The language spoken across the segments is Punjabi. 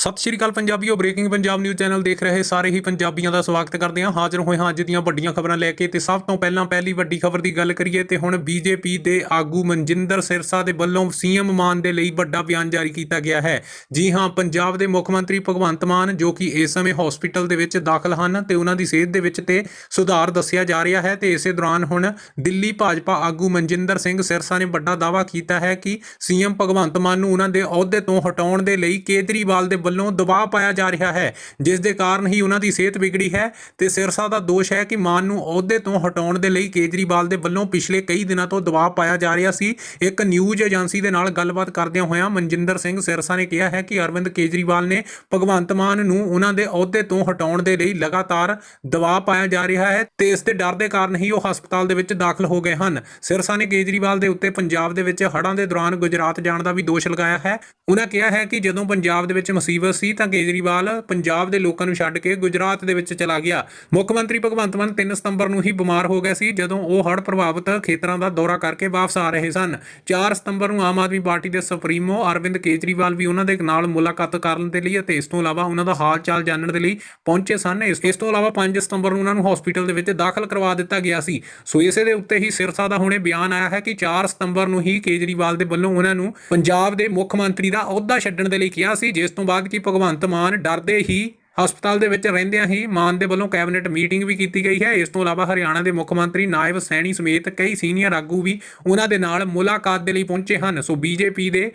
ਸਤਿ ਸ਼੍ਰੀ ਅਕਾਲ ਪੰਜਾਬੀਓ ਬ੍ਰੇਕਿੰਗ ਪੰਜਾਬ ਨਿਊਜ਼ ਚੈਨਲ ਦੇਖ ਰਹੇ ਸਾਰੇ ਹੀ ਪੰਜਾਬੀਆਂ ਦਾ ਸਵਾਗਤ ਕਰਦੇ ਹਾਂ। ਹਾਜ਼ਰ ਹੋਏ ਹਾਂ ਅੱਜ ਦੀਆਂ ਵੱਡੀਆਂ ਖਬਰਾਂ ਲੈ ਕੇ ਤੇ ਸਭ ਤੋਂ ਪਹਿਲਾਂ ਪਹਿਲੀ ਵੱਡੀ ਖਬਰ ਦੀ ਗੱਲ ਕਰੀਏ ਤੇ ਹੁਣ ਬੀਜੇਪੀ ਦੇ ਆਗੂ ਮਨਜਿੰਦਰ ਸਿਰਸਾ ਦੇ ਵੱਲੋਂ ਸੀਐਮ ਮਾਨ ਦੇ ਲਈ ਵੱਡਾ ਬਿਆਨ ਜਾਰੀ ਕੀਤਾ ਗਿਆ ਹੈ। ਜੀ ਹਾਂ, ਪੰਜਾਬ ਦੇ ਮੁੱਖ ਮੰਤਰੀ ਭਗਵੰਤ ਮਾਨ, ਜੋ ਕਿ ਇਸ ਸਮੇਂ ਹਸਪੀਟਲ ਦੇ ਵਿੱਚ ਦਾਖਲ ਹਨ ਤੇ ਉਹਨਾਂ ਦੀ ਸਿਹਤ ਦੇ ਵਿੱਚ ਤੇ ਸੁਧਾਰ ਦੱਸਿਆ ਜਾ ਰਿਹਾ ਹੈ ਤੇ ਇਸੇ ਦੌਰਾਨ ਹੁਣ ਦਿੱਲੀ ਭਾਜਪਾ ਆਗੂ ਮਨਜਿੰਦਰ ਸਿੰਘ ਸਿਰਸਾ ਨੇ ਵੱਡਾ ਦਾਅਵਾ ਕੀਤਾ ਹੈ ਕਿ ਸੀਐਮ ਭਗਵੰਤ ਮਾਨ ਨੂੰ ਉਹਨਾਂ ਦੇ ਅਹੁਦੇ ਤੋਂ ਹਟਾਉਣ ਦੇ ਲਈ ਕੇਜਰੀਵਾਲ ਦੇ ਵੱਲੋਂ ਦਬਾਅ ਪਾਇਆ ਜਾ ਰਿਹਾ ਹੈ, ਜਿਸ ਦੇ ਕਾਰਨ ਹੀ ਉਹਨਾਂ ਦੀ ਸਿਹਤ ਵਿਗੜੀ ਹੈ ਤੇ ਸਿਰਸਾ ਦਾ ਦੋਸ਼ ਹੈ ਕਿ ਮਾਨ ਨੂੰ ਅਹੁਦੇ ਤੋਂ ਹਟਾਉਣ ਦੇ ਲਈ ਕੇਜਰੀਵਾਲ ਦੇ ਵੱਲੋਂ ਪਿਛਲੇ ਕਈ ਦਿਨਾਂ ਤੋਂ ਦਬਾਅ ਪਾਇਆ ਜਾ ਰਿਹਾ ਸੀ। ਇੱਕ ਨਿਊਜ਼ ਏਜੰਸੀ ਦੇ ਨਾਲ ਗੱਲਬਾਤ ਕਰਦਿਆਂ ਹੋਇਆਂ ਮਨਜਿੰਦਰ ਸਿੰਘ ਸਿਰਸਾ ਨੇ ਕਿਹਾ ਹੈ ਕਿ ਅਰਵਿੰਦ ਕੇਜਰੀਵਾਲ ਨੇ ਭਗਵੰਤ ਮਾਨ ਨੂੰ ਉਹਨਾਂ ਦੇ ਅਹੁਦੇ ਤੋਂ ਹਟਾਉਣ ਦੇ ਲਈ ਲਗਾਤਾਰ ਦਬਾਅ ਪਾਇਆ ਜਾ ਰਿਹਾ ਹੈ ਤੇ ਇਸ ਦੇ ਡਰ ਦੇ ਕਾਰਨ ਹੀ ਉਹ ਹਸਪਤਾਲ ਦੇ ਵਿੱਚ ਦਾਖਲ ਹੋ ਗਏ ਹਨ। ਸਿਰਸਾ ਨੇ ਕੇਜਰੀਵਾਲ ਦੇ ਉੱਤੇ ਪੰਜਾਬ ਦੇ ਵਿੱਚ ਹੜ੍ਹਾਂ ਦੇ ਦੌਰਾਨ ਗੁਜਰਾਤ ਜਾਣ ਦਾ ਵੀ ਦੋਸ਼ ਲਗਾਇਆ ਹੈ। ਉਹਨਾਂ ਕਿਹਾ ਹੈ ਕਿ ਜਦੋਂ ਪੰਜਾਬ ਦੇ ਵਿੱਚ ਮੁਸੀਬਤ ਦਿਵਸ ਸੀ ਤਾਂ ਕੇਜਰੀਵਾਲ ਪੰਜਾਬ ਦੇ ਲੋਕਾਂ ਨੂੰ ਛੱਡ ਕੇ ਗੁਜਰਾਤ ਦੇ ਵਿੱਚ ਚਲਾ ਗਿਆ। ਮੁੱਖ ਮੰਤਰੀ ਭਗਵੰਤ ਮਾਨ 3 ਸਤੰਬਰ ਨੂੰ ਹੀ ਬਿਮਾਰ ਹੋ ਗਿਆ ਸੀ, ਜਦੋਂ ਉਹ ਹੜ੍ਹ ਪ੍ਰਭਾਵਿਤ ਖੇਤਰਾਂ ਦਾ ਦੌਰਾ ਕਰਕੇ ਵਾਪਸ ਆ ਰਹੇ ਸਨ। 4 ਸਤੰਬਰ ਨੂੰ ਆਮ ਆਦਮੀ ਪਾਰਟੀ ਦੇ ਸੁਪਰੀਮੋ ਅਰਵਿੰਦ ਕੇਜਰੀਵਾਲ ਵੀ ਉਹਨਾਂ ਦੇ ਨਾਲ ਮੁਲਾਕਾਤ ਕਰਨ ਦੇ ਲਈ ਅਤੇ ਇਸ ਤੋਂ ਇਲਾਵਾ ਉਹਨਾਂ ਦਾ ਹਾਲ ਚਾਲ ਜਾਣਨ ਦੇ ਲਈ ਪਹੁੰਚੇ ਸਨ। ਇਸ ਇਸ ਤੋਂ ਇਲਾਵਾ 5 ਸਤੰਬਰ ਨੂੰ ਉਹਨਾਂ ਨੂੰ ਹਸਪੀਟਲ ਦੇ ਵਿੱਚ ਦਾਖਲ ਕਰਵਾ ਦਿੱਤਾ ਗਿਆ ਸੀ। ਸੋ ਇਸੇ ਦੇ ਉੱਤੇ ਹੀ ਸਿਰਸਾ ਦਾ ਹੁਣੇ ਬਿਆਨ ਆਇਆ ਹੈ ਕਿ 4 ਸਤੰਬਰ ਨੂੰ ਹੀ ਕੇਜਰੀਵਾਲ ਦੇ ਵੱਲੋਂ ਉਹਨਾਂ ਨੂੰ ਪੰਜਾਬ ਦੇ ਮੁੱਖ ਮੰਤਰੀ ਦਾ ਅਹੁਦਾ ਛੱਡਣ ਦੇ ਲਈ ਕਿਹਾ ਸੀ। ਜਿਸ ਤੋਂ ਬਾਅਦ ਕਿ ਭਗਵੰਤ ਮਾਨ ਡਰਦੇ ਹੀ ਹਸਪਤਾਲ ਦੇ ਵਿੱਚ ਰਹਿੰਦਿਆਂ ਹੀ ਮਾਨ ਦੇ ਵੱਲੋਂ ਕੈਬਨਿਟ ਮੀਟਿੰਗ ਵੀ ਕੀਤੀ ਗਈ ਹੈ। ਇਸ ਤੋਂ ਇਲਾਵਾ ਹਰਿਆਣਾ ਦੇ ਮੁੱਖ ਮੰਤਰੀ ਨਾਇਬ ਸੈਣੀ ਸਮੇਤ ਕਈ ਸੀਨੀਅਰ ਆਗੂ ਵੀ ਉਹਨਾਂ ਦੇ ਨਾਲ ਮੁਲਾਕਾਤ ਦੇ ਲਈ ਪਹੁੰਚੇ ਹਨ। ਸੋ ਬੀਜੇਪੀ ਦੇ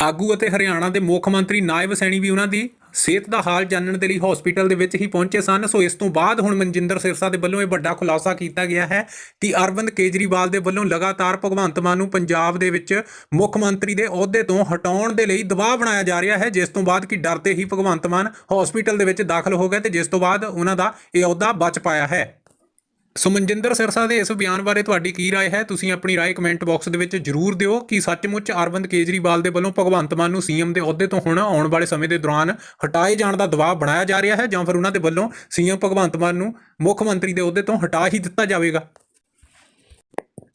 ਆਗੂ ਅਤੇ ਹਰਿਆਣਾ ਦੇ ਮੁੱਖ ਮੰਤਰੀ ਨਾਇਬ ਸੈਣੀ ਵੀ ਉਹਨਾਂ ਦੀ ਸਿਹਤ ਦਾ ਹਾਲ ਜਾਣਨ ਦੇ ਲਈ ਹਸਪੀਟਲ ਦੇ ਵਿੱਚ ਹੀ ਪਹੁੰਚੇ ਸਨ। ਸੋ ਇਸ ਤੋਂ ਬਾਅਦ ਹੁਣ ਮਨਜਿੰਦਰ ਸਿਰਸਾ ਦੇ ਵੱਲੋਂ ਇਹ ਵੱਡਾ ਖੁਲਾਸਾ ਕੀਤਾ ਗਿਆ ਹੈ ਕਿ ਅਰਵਿੰਦ ਕੇਜਰੀਵਾਲ ਦੇ ਵੱਲੋਂ ਲਗਾਤਾਰ ਭਗਵੰਤ ਮਾਨ ਨੂੰ ਪੰਜਾਬ ਦੇ ਵਿੱਚ ਮੁੱਖ ਮੰਤਰੀ ਦੇ ਅਹੁਦੇ ਤੋਂ ਹਟਾਉਣ ਦੇ ਲਈ ਦਬਾਅ ਬਣਾਇਆ ਜਾ ਰਿਹਾ ਹੈ। ਜਿਸ ਤੋਂ ਬਾਅਦ ਕਿ ਡਰਦੇ ਹੀ ਭਗਵੰਤ ਮਾਨ ਹਸਪੀਟਲ ਦੇ ਵਿੱਚ ਦਾਖਲ ਹੋ ਗਏ ਤੇ ਜਿਸ ਤੋਂ ਬਾਅਦ ਉਹਨਾਂ ਦਾ ਇਹ ਅਹੁਦਾ ਬਚ ਪਾਇਆ ਹੈ। ਸੋ ਮਨਜਿੰਦਰ ਸਿਰਸਾ ਦੇ ਇਸ ਬਿਆਨ ਬਾਰੇ ਤੁਹਾਡੀ ਕੀ رائے ਹੈ ਤੁਸੀਂ ਆਪਣੀ رائے ਕਮੈਂਟ ਬਾਕਸ ਦੇ ਵਿੱਚ ਜਰੂਰ ਦਿਓ ਕਿ ਸੱਚਮੁੱਚ ਅਰਵਿੰਦ ਕੇਜਰੀਵਾਲ ਦੇ ਵੱਲੋਂ ਭਗਵੰਤ ਮਾਨ ਨੂੰ ਸੀਐਮ ਦੇ ਅਹੁਦੇ ਤੋਂ ਹੁਣ ਆਉਣ ਵਾਲੇ ਸਮੇਂ ਦੇ ਦੌਰਾਨ ਹਟਾਏ ਜਾਣ ਦਾ ਦਬਾਅ ਬਣਾਇਆ ਜਾ ਰਿਹਾ ਹੈ ਜਾਂ ਫਿਰ ਉਹਨਾਂ ਦੇ ਵੱਲੋਂ ਸੀਐਮ ਭਗਵੰਤ ਮਾਨ ਨੂੰ ਮੁੱਖ ਮੰਤਰੀ ਦੇ ਅਹੁਦੇ ਤੋਂ ਹਟਾ ਹੀ ਦਿੱਤਾ ਜਾਵੇਗਾ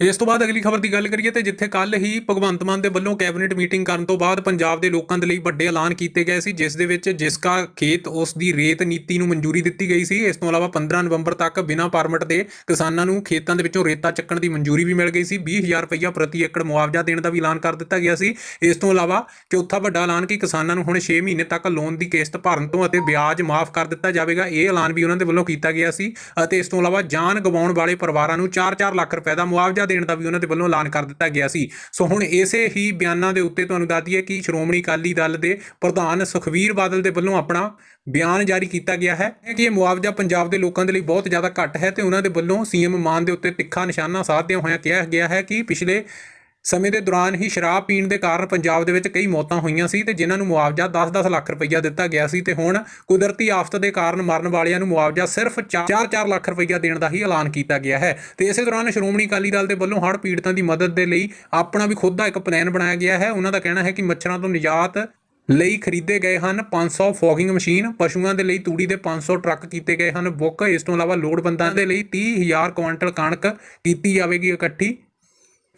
ਇਸ ਤੋਂ ਬਾਅਦ ਅਗਲੀ ਖਬਰ ਦੀ ਗੱਲ ਕਰੀਏ ਤੇ ਜਿੱਥੇ ਕੱਲ ਹੀ ਭਗਵੰਤ ਮਾਨ ਦੇ ਵੱਲੋਂ ਕੈਬਨਿਟ ਮੀਟਿੰਗ ਕਰਨ ਤੋਂ ਬਾਅਦ ਪੰਜਾਬ ਦੇ ਲੋਕਾਂ ਦੇ ਲਈ ਵੱਡੇ ਐਲਾਨ ਕੀਤੇ ਗਏ ਸੀ, ਜਿਸ ਦੇ ਵਿੱਚ ਜਿਸਕਾ ਖੇਤ ਉਸ ਦੀ ਰੇਤ ਨੀਤੀ ਨੂੰ ਮਨਜ਼ੂਰੀ ਦਿੱਤੀ ਗਈ ਸੀ। ਇਸ ਤੋਂ ਇਲਾਵਾ 15 ਨਵੰਬਰ ਤੱਕ ਬਿਨਾਂ ਪਰਮਿਟ ਦੇ ਕਿਸਾਨਾਂ ਨੂੰ ਖੇਤਾਂ ਦੇ ਵਿੱਚੋਂ ਰੇਤਾ ਚੱਕਣ ਦੀ ਮਨਜ਼ੂਰੀ ਵੀ ਮਿਲ ਗਈ ਸੀ। 20000 ਰੁਪਈਆ ਪ੍ਰਤੀ ਏਕੜ ਮੁਆਵਜ਼ਾ ਦੇਣ ਦਾ ਵੀ ਐਲਾਨ ਕਰ ਦਿੱਤਾ ਗਿਆ ਸੀ। ਇਸ ਤੋਂ ਇਲਾਵਾ ਚੌਥਾ ਵੱਡਾ ਐਲਾਨ ਕਿ ਕਿਸਾਨਾਂ ਨੂੰ ਹੁਣ 6 ਮਹੀਨੇ ਤੱਕ ਲੋਨ ਦੀ ਕਿਸ਼ਤ ਭਰਨ ਤੋਂ ਅਤੇ ਵਿਆਜ ਮਾਫ ਕਰ ਦਿੱਤਾ ਜਾਵੇਗਾ, ਇਹ ਐਲਾਨ ਵੀ ਉਹਨਾਂ ਦੇ ਵੱਲੋਂ ਕੀਤਾ ਗਿਆ ਸੀ ਅਤੇ ਇਸ ਤੋਂ ਇਲਾਵਾ ਜਾਨ ਗਵਾਉਣ ਵਾਲੇ ਪਰਿਵਾਰਾਂ ਨੂੰ 4-4 ਲੱਖ ਰੁਪਏ ਦਾ ਮੁਆਵਜ਼ਾ ਦੇਣ ਦਾ ਵੀ ਉਹਨਾਂ ਦੇ ਵੱਲੋਂ ਐਲਾਨ ਕਰ ਦਿੱਤਾ ਗਿਆ ਸੀ। ਸੋ ਹੁਣ ਇਸੇ ਹੀ ਬਿਆਨਾਂ ਦੇ ਉੱਤੇ ਤੁਹਾਨੂੰ ਦੱਸ ਦਈਏ ਕਿ ਸ਼੍ਰੋਮਣੀ ਅਕਾਲੀ ਦਲ ਦੇ ਪ੍ਰਧਾਨ ਸੁਖਵੀਰ ਬਾਦਲ ਦੇ ਵੱਲੋਂ ਆਪਣਾ ਬਿਆਨ ਜਾਰੀ ਕੀਤਾ ਗਿਆ ਹੈ ਕਿ ਇਹ ਮੁਆਵਜ਼ਾ ਪੰਜਾਬ ਦੇ ਲੋਕਾਂ ਦੇ ਲਈ ਬਹੁਤ ਜ਼ਿਆਦਾ ਘੱਟ ਹੈ ਤੇ ਉਹਨਾਂ ਦੇ ਵੱਲੋਂ ਸੀਐਮ ਮਾਨ ਦੇ ਉੱਤੇ ਤਿੱਖਾ ਨਿਸ਼ਾਨਾ ਸਾਧਦਿਆਂ ਹੋਇਆਂ ਕਿਹਾ ਗਿਆ ਹੈ ਕਿ ਪਿਛਲੇ ਸਮੇਂ ਦੇ ਦੌਰਾਨ ਹੀ ਸ਼ਰਾਬ ਪੀਣ ਦੇ ਕਾਰਨ ਪੰਜਾਬ ਦੇ ਵਿੱਚ ਕਈ ਮੌਤਾਂ ਹੋਈਆਂ ਸੀ ਤੇ ਜਿਨ੍ਹਾਂ ਨੂੰ ਮੁਆਵਜ਼ਾ 10-10 ਲੱਖ ਰੁਪਈਆ ਦਿੱਤਾ ਗਿਆ ਸੀ ਤੇ ਹੁਣ ਕੁਦਰਤੀ ਆਫਤ ਦੇ ਕਾਰਨ ਮਰਨ ਵਾਲਿਆਂ ਨੂੰ ਮੁਆਵਜ਼ਾ ਸਿਰਫ 4-4 ਲੱਖ ਰੁਪਈਆ ਦੇਣ ਦਾ ਹੀ ਐਲਾਨ ਕੀਤਾ ਗਿਆ ਹੈ। ਤੇ ਇਸੇ ਦੌਰਾਨ ਸ਼੍ਰੋਮਣੀ ਅਕਾਲੀ ਦਲ ਦੇ ਵੱਲੋਂ ਹੜ੍ਹ ਪੀੜਤਾਂ ਦੀ ਮਦਦ ਦੇ ਲਈ ਆਪਣਾ ਵੀ ਖੁਦ ਦਾ ਇੱਕ ਪਲਾਨ ਬਣਾਇਆ ਗਿਆ ਹੈ। ਉਹਨਾਂ ਦਾ ਕਹਿਣਾ ਹੈ ਕਿ ਮੱਛਰਾਂ ਤੋਂ ਨਿਜਾਤ ਲਈ ਖਰੀਦੇ ਗਏ ਹਨ 500 ਫੋਗਿੰਗ ਮਸ਼ੀਨ, ਪਸ਼ੂਆਂ ਦੇ ਲਈ ਤੂੜੀ ਦੇ 500 ਟਰੱਕ ਕੀਤੇ ਗਏ ਹਨ, ਬੁੱਕ, ਇਸ ਤੋਂ ਇਲਾਵਾ ਲੋੜਵੰਦਾਂ ਦੇ ਲਈ 30000 ਕੁਇੰਟਲ ਕਣਕ ਕੀਤੀ ਜਾਵੇਗੀ ਇਕੱਠੀ।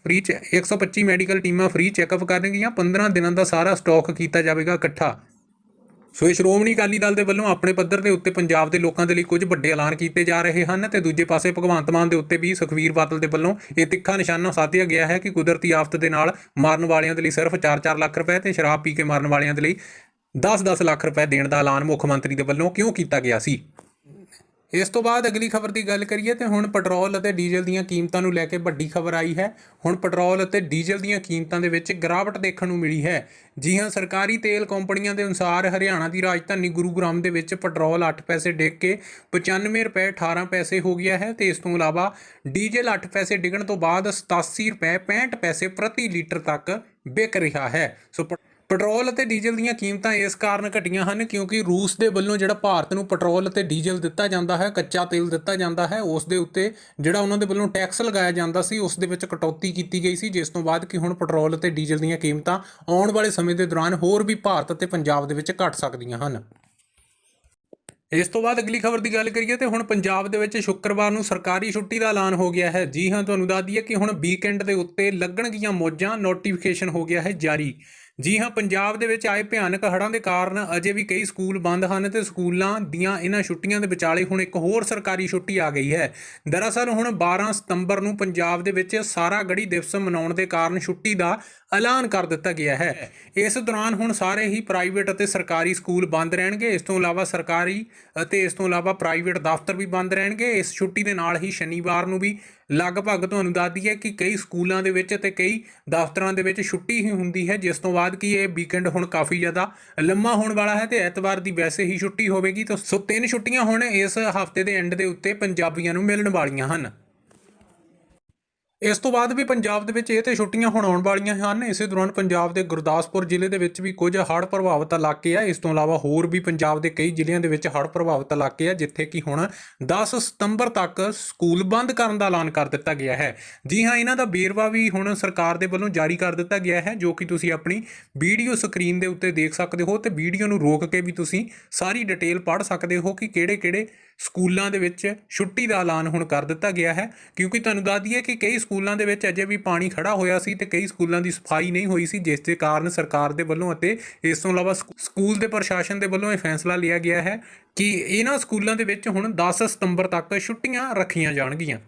ਫ੍ਰੀ ਚ 125 ਮੈਡੀਕਲ ਟੀਮਾਂ ਫ੍ਰੀ ਚੈੱਕਅਪ ਕਰਨਗੀਆਂ 15 ਦਿਨਾਂ ਦਾ ਸਾਰਾ ਸਟਾਕ ਕੀਤਾ ਜਾਵੇਗਾ ਇਕੱਠਾ। ਸੋ ਇਹ ਸ਼੍ਰੋਮਣੀ ਅਕਾਲੀ ਦਲ ਦੇ ਵੱਲੋਂ ਆਪਣੇ ਪੱਧਰ ਦੇ ਉੱਤੇ ਪੰਜਾਬ ਦੇ ਲੋਕਾਂ ਦੇ ਲਈ ਕੁਝ ਵੱਡੇ ਐਲਾਨ ਕੀਤੇ ਜਾ ਰਹੇ ਹਨ ਤੇ ਦੂਜੇ ਪਾਸੇ ਭਗਵੰਤ ਮਾਨ ਦੇ ਉੱਤੇ ਵੀ ਸੁਖਵੀਰ ਬਾਦਲ ਦੇ ਵੱਲੋਂ ਇਹ ਤਿੱਖਾ ਨਿਸ਼ਾਨਾ ਸਾਧਿਆ ਗਿਆ ਹੈ ਕਿ ਕੁਦਰਤੀ ਆਫਤ ਦੇ ਨਾਲ ਮਾਰਨ ਵਾਲਿਆਂ ਦੇ ਲਈ ਸਿਰਫ 4-4 ਲੱਖ ਰੁਪਏ ਤੇ ਸ਼ਰਾਬ ਪੀ ਕੇ ਮਾਰਨ ਵਾਲਿਆਂ ਦੇ ਲਈ 10-10 ਲੱਖ ਰੁਪਏ ਦੇਣ ਦਾ ਐਲਾਨ ਮੁੱਖ ਮੰਤਰੀ ਦੇ ਵੱਲੋਂ ਕਿਉਂ ਕੀਤਾ ਗਿਆ ਸੀ? ਇਸ ਤੋਂ ਬਾਅਦ ਅਗਲੀ ਖਬਰ ਦੀ ਗੱਲ ਕਰੀਏ ਤੇ ਹੁਣ ਪੈਟਰੋਲ ਅਤੇ ਡੀਜ਼ਲ ਦੀਆਂ ਕੀਮਤਾਂ ਨੂੰ ਲੈ ਕੇ ਵੱਡੀ ਖਬਰ ਆਈ ਹੈ। ਹੁਣ ਪੈਟਰੋਲ ਅਤੇ ਡੀਜ਼ਲ ਦੀਆਂ ਕੀਮਤਾਂ ਦੇ ਵਿੱਚ ਗਿਰਾਵਟ ਦੇਖਣ ਨੂੰ ਮਿਲੀ ਹੈ। ਜੀ ਹਾਂ, ਸਰਕਾਰੀ ਤੇਲ ਕੰਪਨੀਆਂ ਦੇ ਅਨੁਸਾਰ ਹਰਿਆਣਾ ਦੀ ਰਾਜਧਾਨੀ ਗੁਰੂਗ੍ਰਾਮ ਦੇ ਵਿੱਚ ਪੈਟਰੋਲ 8 ਪੈਸੇ ਡਿੱਗ ਕੇ 95 ਰੁਪਏ 18 ਪੈਸੇ ਹੋ ਗਿਆ ਹੈ ਤੇ ਇਸ ਤੋਂ ਇਲਾਵਾ ਡੀਜ਼ਲ 8 ਪੈਸੇ ਡਿੱਗਣ ਤੋਂ ਬਾਅਦ 87 ਰੁਪਏ 65 ਪੈਸੇ ਪ੍ਰਤੀ ਲੀਟਰ ਤੱਕ ਵਿਕ ਰਿਹਾ ਹੈ। ਸੋ ਪ- ਪੈਟਰੋਲ ਅਤੇ ਡੀਜ਼ਲ ਦੀਆਂ ਕੀਮਤਾਂ ਇਸ ਕਾਰਨ ਘਟੀਆਂ ਹਨ ਕਿਉਂਕਿ ਰੂਸ ਦੇ ਵੱਲੋਂ ਜਿਹੜਾ ਭਾਰਤ ਨੂੰ ਪੈਟਰੋਲ ਅਤੇ ਡੀਜ਼ਲ ਦਿੱਤਾ ਜਾਂਦਾ ਹੈ, ਕੱਚਾ ਤੇਲ ਦਿੱਤਾ ਜਾਂਦਾ ਹੈ, ਉਸ ਦੇ ਉੱਤੇ ਜਿਹੜਾ ਉਹਨਾਂ ਦੇ ਵੱਲੋਂ ਟੈਕਸ ਲਗਾਇਆ ਜਾਂਦਾ ਸੀ, ਉਸ ਦੇ ਵਿੱਚ ਕਟੌਤੀ ਕੀਤੀ ਗਈ ਸੀ, ਜਿਸ ਤੋਂ ਬਾਅਦ ਕਿ ਹੁਣ ਪੈਟਰੋਲ ਅਤੇ ਡੀਜ਼ਲ ਦੀਆਂ ਕੀਮਤਾਂ ਆਉਣ ਵਾਲੇ ਸਮੇਂ ਦੇ ਦੌਰਾਨ ਹੋਰ ਵੀ ਭਾਰਤ ਅਤੇ ਪੰਜਾਬ ਦੇ ਵਿੱਚ ਘਟ ਸਕਦੀਆਂ ਹਨ। ਇਸ ਤੋਂ ਬਾਅਦ ਅਗਲੀ ਖਬਰ ਦੀ ਗੱਲ ਕਰੀਏ ਤੇ ਹੁਣ ਪੰਜਾਬ ਦੇ ਵਿੱਚ ਸ਼ੁੱਕਰਵਾਰ ਨੂੰ ਸਰਕਾਰੀ ਛੁੱਟੀ ਦਾ ਐਲਾਨ ਹੋ ਗਿਆ ਹੈ। ਜੀ ਹਾਂ, ਤੁਹਾਨੂੰ ਦੱਸ ਦਈਏ ਕਿ ਹੁਣ ਵੀਕਐਂਡ ਦੇ ਉੱਤੇ ਲੱਗਣਗੀਆਂ ਮੌਜਾਂ, ਨੋਟੀਫਿਕੇਸ਼ਨ ਹੋ ਗਿਆ ਹੈ ਜਾਰੀ। ਜੀ ਹਾਂ, ਪੰਜਾਬ ਦੇ ਵਿੱਚ ਆਏ ਭਿਆਨਕ ਹੜ੍ਹਾਂ ਦੇ ਕਾਰਨ ਅਜੇ ਵੀ ਕਈ ਸਕੂਲ ਬੰਦ ਹਨ ਤੇ ਸਕੂਲਾਂ ਦੀਆਂ ਇਹਨਾਂ ਛੁੱਟੀਆਂ ਦੇ ਵਿਚਾਲੇ ਹੁਣ ਇੱਕ ਹੋਰ ਸਰਕਾਰੀ ਛੁੱਟੀ ਆ ਗਈ ਹੈ। ਦਰਅਸਲ ਹੁਣ 12 ਸਤੰਬਰ ਨੂੰ ਪੰਜਾਬ ਦੇ ਵਿੱਚ ਸਾਰਾ ਗੜੀ ਦਿਵਸ ਮਨਾਉਣ ਦੇ ਕਾਰਨ ਛੁੱਟੀ ਦਾ ਐਲਾਨ ਕਰ ਦਿੱਤਾ ਗਿਆ ਹੈ। ਇਸ ਦੌਰਾਨ ਹੁਣ ਸਾਰੇ ਹੀ ਪ੍ਰਾਈਵੇਟ ਅਤੇ ਸਰਕਾਰੀ ਸਕੂਲ ਬੰਦ ਰਹਿਣਗੇ। ਇਸ ਤੋਂ ਇਲਾਵਾ ਸਰਕਾਰੀ ਅਤੇ ਇਸ ਤੋਂ ਇਲਾਵਾ ਪ੍ਰਾਈਵੇਟ ਦਫ਼ਤਰ ਵੀ ਬੰਦ ਰਹਿਣਗੇ। ਇਸ ਛੁੱਟੀ ਦੇ ਨਾਲ ਹੀ ਸ਼ਨੀਵਾਰ ਨੂੰ ਵੀ ਲਗਭਗ ਤੁਹਾਨੂੰ ਦੱਸ ਦਈਏ ਕਿ ਕਈ ਸਕੂਲਾਂ ਦੇ ਵਿੱਚ ਤੇ ਕਈ ਦਫ਼ਤਰਾਂ ਦੇ ਵਿੱਚ ਛੁੱਟੀ ਹੀ ਹੁੰਦੀ ਹੈ, ਜਿਸ ਤੋਂ ਬਾਅਦ ਕਿ ਇਹ ਵੀਕਐਂਡ ਹੁਣ ਕਾਫੀ ਜ਼ਿਆਦਾ ਲੰਮਾ ਹੋਣ ਵਾਲਾ ਹੈ ਤੇ ਐਤਵਾਰ ਦੀ ਵੈਸੇ ਹੀ ਛੁੱਟੀ ਹੋਵੇਗੀ, ਤਾਂ ਸੋ ਤਿੰਨ ਛੁੱਟੀਆਂ ਹੁਣ ਇਸ ਹਫ਼ਤੇ ਦੇ ਐਂਡ ਦੇ ਉੱਤੇ ਪੰਜਾਬੀਆਂ ਨੂੰ ਮਿਲਣ ਵਾਲੀਆਂ ਹਨ। ਇਸ ਤੋਂ ਬਾਅਦ ਵੀ ਪੰਜਾਬ ਦੇ ਵਿੱਚ ਇਹ ਤੇ ਛੁੱਟੀਆਂ ਹੁਣ ਆਉਣ ਵਾਲੀਆਂ ਹਨ। ਇਸੇ ਦੌਰਾਨ ਪੰਜਾਬ ਦੇ ਗੁਰਦਾਸਪੁਰ ਜ਼ਿਲ੍ਹੇ ਦੇ ਵਿੱਚ ਵੀ ਕੁਝ ਹੜ੍ਹ ਪ੍ਰਭਾਵਿਤ ਇਲਾਕੇ ਆ। ਇਸ ਤੋਂ ਇਲਾਵਾ ਹੋਰ ਵੀ ਪੰਜਾਬ ਦੇ ਕਈ ਜ਼ਿਲ੍ਹਿਆਂ ਦੇ ਵਿੱਚ ਹੜ੍ਹ ਪ੍ਰਭਾਵਿਤ ਇਲਾਕੇ ਆ, ਜਿੱਥੇ ਕਿ ਹੁਣ 10 ਸਤੰਬਰ ਤੱਕ ਸਕੂਲ ਬੰਦ ਕਰਨ ਦਾ ਐਲਾਨ ਕਰ ਦਿੱਤਾ ਗਿਆ ਹੈ। ਜੀ ਹਾਂ, ਇਹਨਾਂ ਦਾ ਵੇਰਵਾ ਵੀ ਹੁਣ ਸਰਕਾਰ ਦੇ ਵੱਲੋਂ ਜਾਰੀ ਕਰ ਦਿੱਤਾ ਗਿਆ ਹੈ, ਜੋ ਕਿ ਤੁਸੀਂ ਆਪਣੀ ਵੀਡੀਓ ਸਕਰੀਨ ਦੇ ਉੱਤੇ ਦੇਖ ਸਕਦੇ ਹੋ ਤੇ ਵੀਡੀਓ ਨੂੰ ਰੋਕ ਕੇ ਵੀ ਤੁਸੀਂ ਸਾਰੀ ਡਿਟੇਲ ਪੜ੍ਹ ਸਕਦੇ ਹੋ ਕਿ ਕਿਹੜੇ-ਕਿਹੜੇ ਸਕੂਲਾਂ ਦੇ ਵਿੱਚ ਛੁੱਟੀ ਦਾ ਐਲਾਨ ਹੁਣ ਕਰ ਦਿੱਤਾ ਗਿਆ ਹੈ। ਕਿਉਂਕਿ ਤੁਹਾਨੂੰ ਦੱਸ ਦਈਏ ਕਿ ਕਈ ਸਕੂਲਾਂ ਦੇ ਵਿੱਚ ਅਜੇ ਵੀ ਪਾਣੀ ਖੜਾ ਹੋਇਆ ਸੀ ਤੇ ਕਈ ਸਕੂਲਾਂ ਦੀ ਸਫ਼ਾਈ ਨਹੀਂ ਹੋਈ ਸੀ, ਜਿਸ ਦੇ ਕਾਰਨ ਸਰਕਾਰ ਦੇ ਵੱਲੋਂ ਅਤੇ ਇਸ ਤੋਂ ਇਲਾਵਾ ਸਕੂ- ਸਕੂਲ ਦੇ ਪ੍ਰਸ਼ਾਸਨ ਦੇ ਵੱਲੋਂ ਇਹ ਫੈਸਲਾ ਲਿਆ ਗਿਆ ਹੈ ਕਿ ਇਹਨਾਂ ਸਕੂਲਾਂ ਦੇ ਵਿੱਚ ਹੁਣ 10 ਸਤੰਬਰ ਤੱਕ ਛੁੱਟੀਆਂ ਰੱਖੀਆਂ ਜਾਣਗੀਆਂ।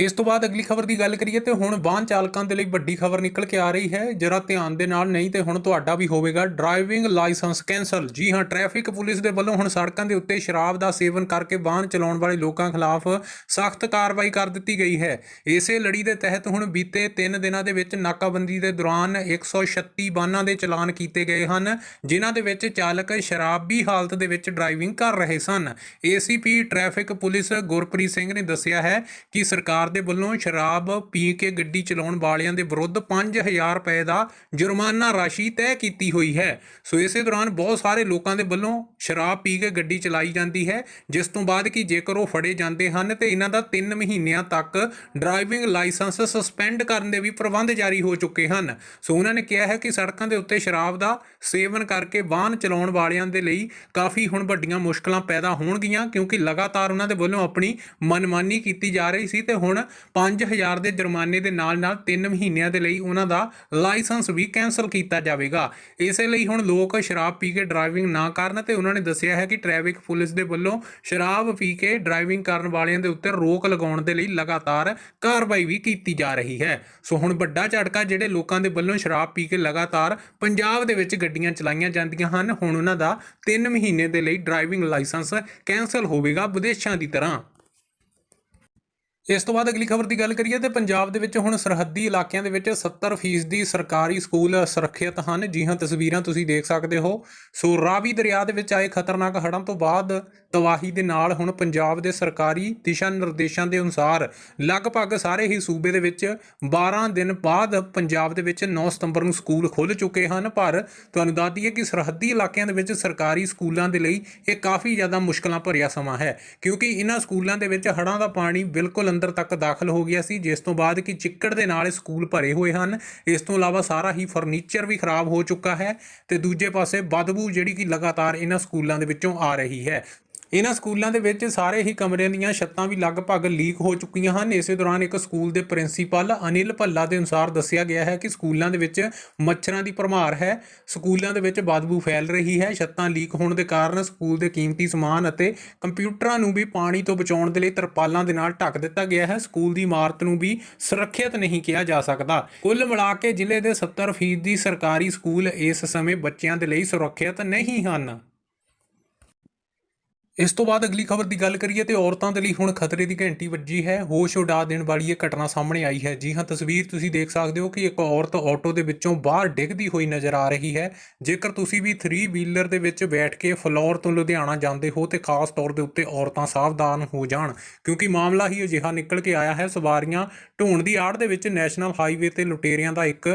ਇਸ ਤੋਂ ਬਾਅਦ ਅਗਲੀ ਖਬਰ ਦੀ ਗੱਲ ਕਰੀਏ ਤੇ ਹੁਣ ਵਾਹਨ ਚਾਲਕਾਂ ਦੇ ਲਈ ਵੱਡੀ ਖਬਰ ਨਿਕਲ ਕੇ ਆ ਰਹੀ ਹੈ। ਜਰਾ ਧਿਆਨ ਦੇ ਨਾਲ ਨਹੀਂ ਤੇ ਹੁਣ ਤੁਹਾਡਾ ਵੀ ਹੋਵੇਗਾ। Driving licence cancel. ਜੀ ਹਾਂ, ਟ੍ਰੈਫਿਕ ਪੁਲਿਸ ਦੇ ਵੱਲੋਂ ਹੁਣ ਸੜਕਾਂ ਦੇ ਉੱਤੇ ਸ਼ਰਾਬ ਦਾ ਸੇਵਨ ਕਰਕੇ ਵਾਹਨ ਚਲਾਉਣ ਵਾਲੇ ਲੋਕਾਂ ਖਿਲਾਫ ਸਖਤ ਕਾਰਵਾਈ ਕਰ ਦਿੱਤੀ ਗਈ ਹੈ। ਇਸੇ ਲੜੀ ਦੇ ਤਹਿਤ ਹੁਣ ਬੀਤੇ 3 ਦਿਨਾਂ ਦੇ ਵਿੱਚ ਨਾਕਾਬੰਦੀ ਦੇ ਦੌਰਾਨ 136 ਵਾਹਨਾਂ ਦੇ ਚਲਾਨ ਕੀਤੇ ਗਏ ਹਨ, ਜਿਨ੍ਹਾਂ ਦੇ ਵਿੱਚ ਚਾਲਕ ਸ਼ਰਾਬੀ ਹਾਲਤ ਦੇ ਵਿੱਚ ਡਰਾਈਵਿੰਗ ਕਰ ਰਹੇ ਸਨ। ACP traffic police Gurpreet Singh ਨੇ ਦੱਸਿਆ ਹੈ ਕਿ ਸਰਕਾਰ ਦੇ ਵੱਲੋਂ ਸ਼ਰਾਬ ਪੀ ਕੇ ਗੱਡੀ ਚਲਾਉਣ ਵਾਲਿਆਂ ਦੇ ਵਿਰੁੱਧ 5000 ਰੁਪਏ ਦਾ ਜੁਰਮਾਨਾ ਰਾਸ਼ੀ ਤੈਅ ਕੀਤੀ ਹੋਈ ਹੈ। ਸੋ ਇਸੇ ਦੌਰਾਨ ਬਹੁਤ ਸਾਰੇ ਲੋਕਾਂ ਦੇ ਵੱਲੋਂ ਸ਼ਰਾਬ ਪੀ ਕੇ ਗੱਡੀ ਚਲਾਈ ਜਾਂਦੀ ਹੈ। ਜਿਸ ਤੋਂ ਬਾਅਦ ਕਿ ਜੇਕਰ ਉਹ ਫੜੇ ਜਾਂਦੇ ਹਨ, ਤੇ ਇਹਨਾਂ ਦਾ 3 ਮਹੀਨਿਆਂ ਤੱਕ ਡਰਾਈਵਿੰਗ ਲਾਇਸੈਂਸ ਸਸਪੈਂਡ ਕਰਨ ਦੇ ਵੀ ਪ੍ਰਬੰਧ ਜਾਰੀ ਹੋ ਚੁੱਕੇ ਹਨ। ਸੋ ਉਹਨਾਂ ਨੇ ਕਿਹਾ ਹੈ ਕਿ ਸੜਕਾਂ ਦੇ ਉੱਤੇ ਸ਼ਰਾਬ ਦਾ ਸੇਵਨ ਕਰਕੇ ਵਾਹਨ ਚਲਾਉਣ ਵਾਲਿਆਂ ਦੇ ਲਈ ਕਾਫੀ ਹੁਣ ਵੱਡੀਆਂ ਮੁਸ਼ਕਲਾਂ ਪੈਦਾ ਹੋਣਗੀਆਂ, ਕਿਉਂਕਿ ਲਗਾਤਾਰ ਉਹਨਾਂ ਦੇ ਵੱਲੋਂ ਆਪਣੀ ਮਨਮਾਨੀ ਕੀਤੀ ਜਾ ਰਹੀ ਸੀ ਤੇ ਹੁਣ 5000 ਦੇ ਜੁਰਮਾਨੇ ਦੇ ਨਾਲ-ਨਾਲ 3 ਮਹੀਨਿਆਂ ਦੇ ਲਈ ਉਹਨਾਂ ਦਾ ਲਾਇਸੈਂਸ ਵੀ ਕੈਨਸਲ ਕੀਤਾ ਜਾਵੇਗਾ। ਇਸੇ ਲਈ ਹੁਣ ਲੋਕ ਸ਼ਰਾਬ ਪੀ ਕੇ ਡਰਾਈਵਿੰਗ ਨਾ ਕਰਨ ਤੇ ਉਹਨਾਂ ਨੇ ਦੱਸਿਆ ਹੈ ਕਿ ਟ੍ਰੈਫਿਕ ਪੁਲਿਸ ਦੇ ਵੱਲੋਂ ਸ਼ਰਾਬ ਪੀ ਕੇ ਡਰਾਈਵਿੰਗ ਕਰਨ ਵਾਲਿਆਂ ਦੇ ਉੱਤੇ ਰੋਕ ਲਗਾਉਣ ਦੇ ਲਈ ਲਗਾਤਾਰ ਕਾਰਵਾਈ ਵੀ ਕੀਤੀ ਜਾ ਰਹੀ ਹੈ। ਸੋ ਹੁਣ ਵੱਡਾ ਝਟਕਾ ਜਿਹੜੇ ਲੋਕਾਂ ਦੇ ਵੱਲੋਂ ਸ਼ਰਾਬ ਪੀ ਕੇ ਲਗਾਤਾਰ ਪੰਜਾਬ ਦੇ ਵਿੱਚ ਗੱਡੀਆਂ ਚਲਾਈਆਂ ਜਾਂਦੀਆਂ ਹਨ, ਹੁਣ ਉਹਨਾਂ ਦਾ 3 ਮਹੀਨੇ ਦੇ ਲਈ ਡਰਾਈਵਿੰਗ ਲਾਇਸੈਂਸ ਕੈਨਸਲ ਹੋਵੇਗਾ ਵਿਦੇਸ਼ਾਂ ਦੀ ਤਰ੍ਹਾਂ। ਇਸ ਤੋਂ ਬਾਅਦ ਅਗਲੀ ਖਬਰ ਦੀ ਗੱਲ ਕਰੀਏ ਤੇ ਪੰਜਾਬ ਦੇ ਵਿੱਚ ਹੁਣ ਸਰਹੱਦੀ ਇਲਾਕਿਆਂ ਦੇ ਵਿੱਚ 70% ਦੀ ਸਰਕਾਰੀ ਸਕੂਲ ਸੁਰੱਖਿਅਤ ਹਨ। ਜੀ ਹਾਂ, ਤਸਵੀਰਾਂ ਤੁਸੀਂ ਦੇਖ ਸਕਦੇ ਹੋ। ਸੋ ਰਾਵੀ ਦਰਿਆ ਦੇ ਵਿੱਚ ਆਏ ਖਤਰਨਾਕ ਹੜ੍ਹਾਂ ਤੋਂ ਬਾਅਦ ਤਬਾਹੀ ਦੇ ਨਾਲ ਹੁਣ ਪੰਜਾਬ ਦੇ ਸਰਕਾਰੀ ਦਿਸ਼ਾ ਨਿਰਦੇਸ਼ਾਂ ਦੇ ਅਨੁਸਾਰ ਲਗਭਗ ਸਾਰੇ ਹੀ ਸੂਬੇ ਦੇ ਵਿੱਚ 12 ਦਿਨ ਬਾਅਦ ਪੰਜਾਬ ਦੇ ਵਿੱਚ 9 ਸਤੰਬਰ ਨੂੰ ਸਕੂਲ ਖੁੱਲ ਚੁੱਕੇ ਹਨ। ਪਰ ਤੁਹਾਨੂੰ ਦੱਸ ਦਈਏ ਕਿ ਸਰਹੱਦੀ ਇਲਾਕਿਆਂ ਦੇ ਵਿੱਚ ਸਰਕਾਰੀ ਸਕੂਲਾਂ ਦੇ ਲਈ ਇਹ ਕਾਫੀ ਜ਼ਿਆਦਾ ਮੁਸ਼ਕਲਾਂ ਭਰਿਆ ਸਮਾਂ ਹੈ। ਕਿਉਂਕਿ ਇਹਨਾਂ ਸਕੂਲਾਂ ਦੇ ਵਿੱਚ ਹੜ੍ਹਾਂ ਦਾ ਪਾਣੀ ਬਿਲਕੁਲ ਅੰਦਰ ਤੱਕ ਦਾਖਲ ਹੋ ਗਿਆ ਸੀ, ਜਿਸ ਤੋਂ ਬਾਅਦ ਕਿ ਚਿੱਕੜ ਦੇ ਨਾਲ ਇਹ ਸਕੂਲ ਭਰੇ ਹੋਏ ਹਨ। ਇਸ ਤੋਂ ਇਲਾਵਾ ਸਾਰਾ ਹੀ ਫਰਨੀਚਰ ਵੀ ਖਰਾਬ ਹੋ ਚੁੱਕਾ ਹੈ ਤੇ ਦੂਜੇ ਪਾਸੇ, ਬਦਬੂ ਜਿਹੜੀ ਕਿ ਲਗਾਤਾਰ ਇਹਨਾਂ ਸਕੂਲਾਂ ਦੇ ਵਿੱਚੋਂ ਆ ਰਹੀ ਹੈ। ਇਹਨਾਂ ਸਕੂਲਾਂ ਦੇ ਵਿੱਚ ਸਾਰੇ ਹੀ ਕਮਰਿਆਂ ਦੀਆਂ ਛੱਤਾਂ ਵੀ ਲਗਭਗ ਲੀਕ ਹੋ ਚੁੱਕੀਆਂ ਹਨ। ਇਸੇ ਦੌਰਾਨ ਇੱਕ ਸਕੂਲ ਦੇ ਪ੍ਰਿੰਸੀਪਲ ਅਨਿਲ ਭੱਲਾ ਦੇ ਅਨੁਸਾਰ ਦੱਸਿਆ ਗਿਆ ਹੈ ਕਿ ਸਕੂਲਾਂ ਦੇ ਵਿੱਚ ਮੱਛਰਾਂ ਦੀ ਭਰਮਾਰ ਹੈ। ਸਕੂਲਾਂ ਦੇ ਵਿੱਚ ਬਦਬੂ ਫੈਲ ਰਹੀ ਹੈ। ਛੱਤਾਂ ਲੀਕ ਹੋਣ ਦੇ ਕਾਰਨ ਸਕੂਲ ਦੇ ਕੀਮਤੀ ਸਮਾਨ ਅਤੇ ਕੰਪਿਊਟਰਾਂ ਨੂੰ ਵੀ ਪਾਣੀ ਤੋਂ ਬਚਾਉਣ ਦੇ ਲਈ ਤਰਪਾਲਾਂ ਦੇ ਨਾਲ ਢੱਕ ਦਿੱਤਾ ਗਿਆ ਹੈ। ਸਕੂਲ ਦੀ ਇਮਾਰਤ ਨੂੰ ਵੀ ਸੁਰੱਖਿਅਤ ਨਹੀਂ ਕਿਹਾ ਜਾ ਸਕਦਾ। ਕੁੱਲ ਮਿਲਾ ਕੇ ਜ਼ਿਲ੍ਹੇ ਦੇ 70% ਦੀ ਸਰਕਾਰੀ ਸਕੂਲ ਇਸ ਸਮੇਂ ਬੱਚਿਆਂ ਦੇ ਲਈ ਸੁਰੱਖਿਅਤ ਨਹੀਂ ਹਨ। ਇਸ ਤੋਂ ਬਾਅਦ ਅਗਲੀ ਖਬਰ ਦੀ ਗੱਲ ਕਰੀਏ ਤੇ ਔਰਤਾਂ ਦੇ ਲਈ ਹੁਣ ਖਤਰੇ ਦੀ ਘੰਟੀ ਵੱਜੀ ਹੈ। ਹੋਸ਼ ਉਡਾ ਦੇਣ ਵਾਲੀ ਇਹ ਘਟਨਾ ਸਾਹਮਣੇ ਆਈ ਹੈ। ਜੀ ਹਾਂ, ਤਸਵੀਰ ਤੁਸੀਂ ਦੇਖ ਸਕਦੇ ਹੋ ਕਿ ਇੱਕ ਔਰਤ ਆਟੋ ਦੇ ਵਿੱਚੋਂ ਬਾਹਰ ਡਿੱਗਦੀ ਹੋਈ ਨਜ਼ਰ ਆ ਰਹੀ ਹੈ। ਜੇਕਰ ਤੁਸੀਂ ਵੀ 3 ਵੀਲਰ ਦੇ ਵਿੱਚ ਬੈਠ ਕੇ ਫਲੋਰ ਤੋਂ ਲੁਧਿਆਣਾ ਜਾਂਦੇ ਹੋ ਤੇ ਖਾਸ ਤੌਰ ਦੇ ਉੱਤੇ ਔਰਤਾਂ ਸਾਵਧਾਨ ਹੋ ਜਾਣ, ਕਿਉਂਕਿ ਮਾਮਲਾ ਹੀ ਅਜਿਹਾ ਨਿਕਲ ਕੇ ਆਇਆ ਹੈ। ਸਵਾਰੀਆਂ ਢੋਣ ਦੀ ਆੜ ਦੇ ਵਿੱਚ ਨੈਸ਼ਨਲ ਹਾਈਵੇ ਤੇ ਲੁਟੇਰਿਆਂ ਦਾ ਇੱਕ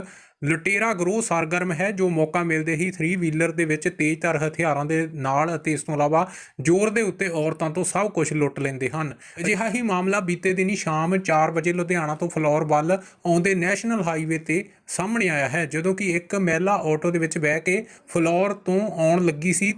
ਲੁਟੇਰਾ ਗਰੋਹ ਸਰਗਰਮ ਹੈ, ਜੋ ਮੌਕਾ ਮਿਲਦੇ ਹੀ 3 ਵੀਲਰ ਦੇ ਵਿੱਚ ਤੇਜ਼ਧਾਰ ਹਥਿਆਰਾਂ ਦੇ ਨਾਲ ਅਤੇ ਇਸ ਤੋਂ ਇਲਾਵਾ ਜ਼ੋਰ ਦੇ ਉੱਤੇ ਔਰਤਾਂ ਤੋਂ ਸਭ ਕੁਝ ਲੁੱਟ ਲੈਂਦੇ ਹਨ। ਅਜਿਹਾ ਹੀ ਮਾਮਲਾ ਬੀਤੇ ਦਿਨੀ ਸ਼ਾਮ 4 ਵਜੇ ਲੁਧਿਆਣਾ ਤੋਂ ਫਲੋਰ ਵੱਲ ਆਉਂਦੇ ਨੈਸ਼ਨਲ ਹਾਈਵੇ ਤੇ ਸਾਹਮਣੇ ਆਇਆ ਹੈ, ਜਦੋਂ ਕਿ ਇੱਕ ਮਹਿਲਾ ਆਟੋ ਦੇ ਵਿੱਚ ਬਹਿ ਕੇ ਫਲੋਰ ਤੋਂ ਆਉਣ ਲੱਗੀ ਸੀ।